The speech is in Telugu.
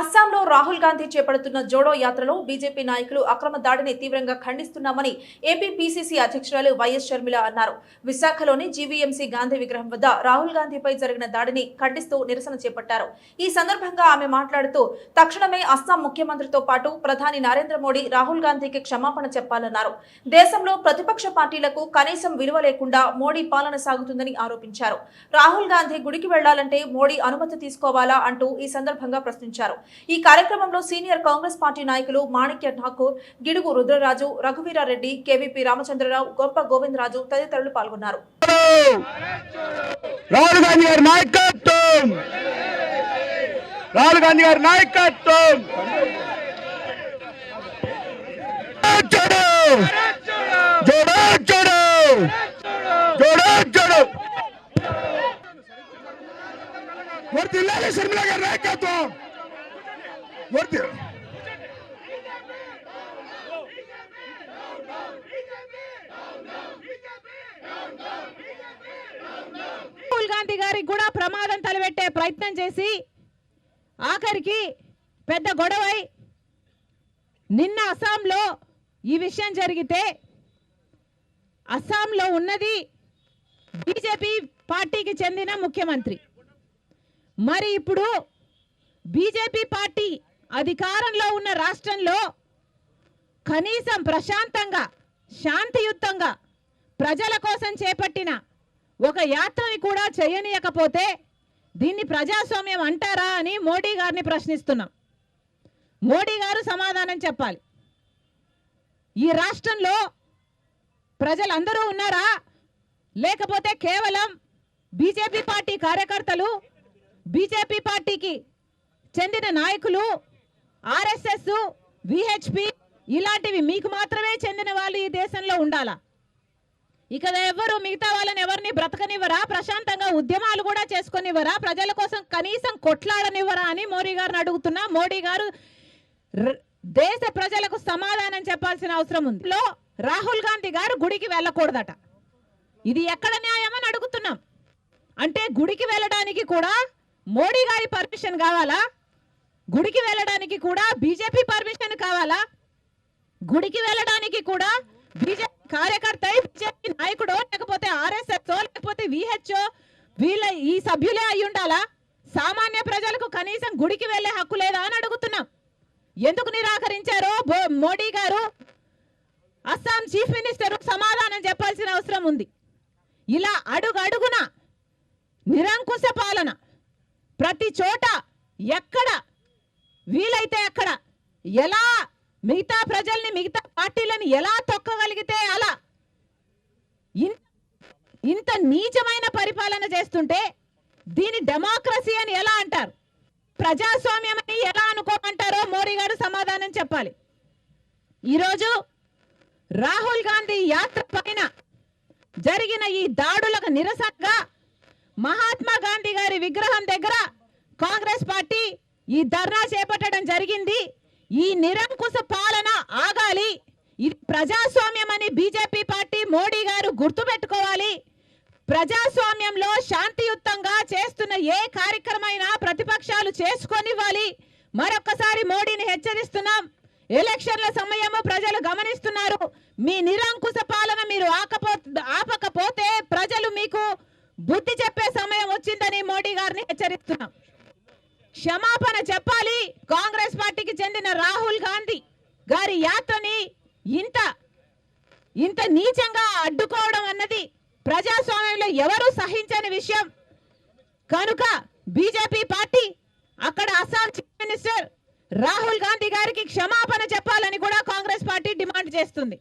అస్సాంలో రాహుల్ గాంధీ చేపడుతున్న జోడో యాత్రలో బీజేపీ నాయకులు అక్రమ దాడిని తీవ్రంగా ఖండిస్తున్నామని ఏపీ పీసీసీ అధ్యక్షురాలు వైఎస్ షర్మిల అన్నారు. విశాఖలోని జీవీఎంసీ గాంధీ విగ్రహం వద్ద రాహుల్ గాంధీపై జరిగిన దాడిని ఖండిస్తూ నిరసన చేపట్టారు. ఈ సందర్భంగా ఆమె మాట్లాడుతూ తక్షణమే అస్సాం ముఖ్యమంత్రితో పాటు ప్రధాని నరేంద్ర మోడీ రాహుల్ గాంధీకి క్షమాపణ చెప్పాలన్నారు. దేశంలో ప్రతిపక్ష పార్టీలకు కనీసం విలువ లేకుండా మోడీ పాలన సాగుతుందని ఆరోపించారు. రాహుల్ గాంధీ గుడికి వెళ్ళాలంటే మోడీ అనుమతి తీసుకోవాలా అంటూ ఈ సందర్భంగా ప్రశ్నించారు. ఈ కార్యక్రమంలో సీనియర్ కాంగ్రెస్ పార్టీ నాయకులు మాణిక్య ఠాకూర్ గిడుగు రుద్రరాజు రఘువీరారెడ్డి కేవీపీ రామచంద్రరావు గొప్ప గోవిందరాజు తదితరులు పాల్గొన్నారు. రాహుల్ గాంధీ గారి నాయకత్వం! రాహుల్ గాంధీ గారి నాయకత్వం! వర్తిల్లాలి శర్మిల గారి నాయకత్వం వర్తి రాహుల్ గాంధీ గారికి కూడా ప్రమాదం తలపెట్టే ప్రయత్నం చేసి ఆఖరికి పెద్ద గొడవై నిన్న అస్సాంలో ఈ విషయం జరిగితే అస్సాంలో ఉన్నది బీజేపీ పార్టీకి చెందిన ముఖ్యమంత్రి. మరి ఇప్పుడు బీజేపీ పార్టీ అధికారంలో ఉన్న రాష్ట్రంలో కనీసం ప్రశాంతంగా శాంతియుతంగా ప్రజల కోసం చేపట్టిన ఒక యాత్రని కూడా చేయనీయకపోతే దీన్ని ప్రజాస్వామ్యం అంటారా అని మోడీ గారిని ప్రశ్నిస్తున్నాం. మోడీ గారు సమాధానం చెప్పాలి. ఈ రాష్ట్రంలో ప్రజలందరూ ఉన్నారా? లేకపోతే కేవలం బీజేపీ పార్టీ కార్యకర్తలు బీజేపీ పార్టీకి చెందిన నాయకులు ఆర్ఎస్ఎస్ విహెచ్పి ఇలాంటివి మీకు మాత్రమే చెందిన వాళ్ళు ఈ దేశంలో ఉండాలా? ఇక ఎవరు మిగతా వాళ్ళని ఎవరిని బ్రతకనివ్వరా? ప్రశాంతంగా ఉద్యమాలు కూడా చేసుకొనివ్వరా? ప్రజల కోసం కనీసం కొట్లాడనివ్వరా అని మోడీ గారిని అడుగుతున్నా. మోడీ గారు దేశ ప్రజలకు సమాధానం చెప్పాల్సిన అవసరం ఉంది. లో రాహుల్ గాంధీ గారు గుడికి వెళ్ళకూడదట. ఇది ఎక్కడ న్యాయమని అడుగుతున్నాం. అంటే గుడికి వెళ్ళడానికి కూడా మోడీ గారి పర్మిషన్ కావాలా? గుడికి వెళ్ళడానికి కూడా బీజేపీ పర్మిషన్ కావాలా? గుడికి వెళ్ళడానికి కూడా బీజేపీ కార్యకర్త బీజేపీ నాయకుడో లేకపోతే ఆర్ఎస్ఎస్ లేకపోతే విహెచ్ఓ వీళ్ళ ఈ సభ్యులే అయి ఉండాలా? సామాన్య ప్రజలకు కనీసం గుడికి వెళ్ళే హక్కు లేదా అని అడుగుతున్నాం. ఎందుకు నిరాకరించారో బో- మోడీ గారు? అస్సాం చీఫ్ మినిస్టర్ సమాధానం చెప్పాల్సిన అవసరం ఉంది. ఇలా అడుగు అడుగున నిరంకుశ పాలన. ప్రతి చోట ఎక్కడ వీలైతే అక్కడ ఎలా మిగతా ప్రజల్ని మిగతా పార్టీలను ఎలా తొక్కగలిగితే అలా ఇన్- ఇంత నీచమైన పరిపాలన చేస్తుంటే దీని డెమోక్రసీ అని ఎలా అంటారు? ప్రజాస్వామ్యం అని ఎలా అనుకోమంటారో మోడీ గారు సమాధానం చెప్పాలి. ఈరోజు రాహుల్ గాంధీ యాత్ర పైన జరిగిన ఈ దాడులకు నిరసనగా మహాత్మా గాంధీ గారి విగ్రహం దగ్గర కాంగ్రెస్ పార్టీ ఈ ధర్నా చేపట్టడం జరిగింది. ఈ నిరంకుశ పాలన ఆగాలి. ఇది ప్రజాస్వామ్యం అని బీజేపీ పార్టీ మోడీ గారు గుర్తుపెట్టుకోవాలి. ప్రజాస్వామ్యంలో శాంతియుతంగా చేస్తున్న ఏ కార్యక్రమైనా ప్రతిపక్షాలు చేసుకొనివ్వాలి. మరొకసారి మోడీని హెచ్చరిస్తున్నాం. ఎలక్షన్ల సమయము ప్రజలు గమనిస్తున్నారు. మీ నిరంకుశ పాలన మీరు ఆకపో ఆపకపోతే ప్రజలు మీకు బుద్ధి చెప్పే సమయం వచ్చిందని మోడీ గారిని హెచ్చరిస్తున్నాం. క్షమాపణ చెప్పాలి. కాంగ్రెస్ పార్టీకి చెందిన రాహుల్ గాంధీ గారి యాత్రని ఇంత ఇంత నీచంగా అడ్డుకోవడం అన్నది ప్రజాస్వామ్యంలో ఎవరు సహించని విషయం. కనుక బీజేపీ పార్టీ అక్కడ అస్సాం చీఫ్ మినిస్టర్ రాహుల్ గాంధీ గారికి క్షమాపణ చెప్పాలని కూడా కాంగ్రెస్ పార్టీ డిమాండ్ చేస్తుంది.